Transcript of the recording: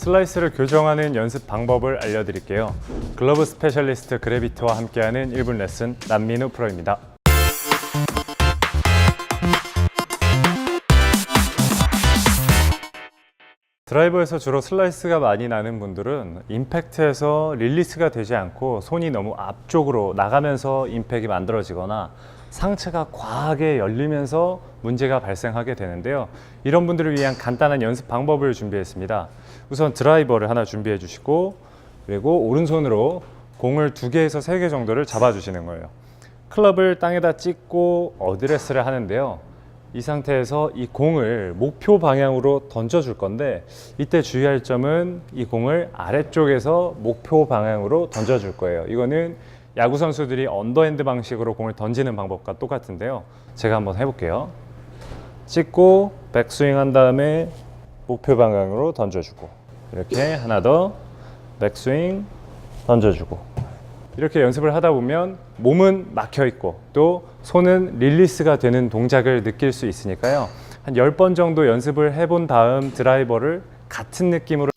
슬라이스를 교정하는 연습 방법을 알려드릴게요. 글러브 스페셜리스트 그래비트와 함께하는 1분 레슨 남민우 프로입니다. 드라이버에서 주로 슬라이스가 많이 나는 분들은 임팩트에서 릴리스가 되지 않고 손이 너무 앞쪽으로 나가면서 임팩이 만들어지거나 상체가 과하게 열리면서 문제가 발생하게 되는데요. 이런 분들을 위한 간단한 연습 방법을 준비했습니다. 우선 드라이버를 하나 준비해 주시고 그리고 오른손으로 공을 두 개에서 세 개 정도를 잡아 주시는 거예요. 클럽을 땅에다 찍고 어드레스를 하는데요. 이 상태에서 이 공을 목표 방향으로 던져 줄 건데 이때 주의할 점은 이 공을 아래쪽에서 목표 방향으로 던져 줄 거예요. 이거는 야구 선수들이 언더핸드 방식으로 공을 던지는 방법과 똑같은데요. 제가 한번 해볼게요. 찍고 백스윙 한 다음에 목표 방향으로 던져주고 이렇게 하나 더 백스윙 던져주고 이렇게 연습을 하다 보면 몸은 막혀 있고 또 손은 릴리스가 되는 동작을 느낄 수 있으니까요. 한 10번 정도 연습을 해본 다음 드라이버를 같은 느낌으로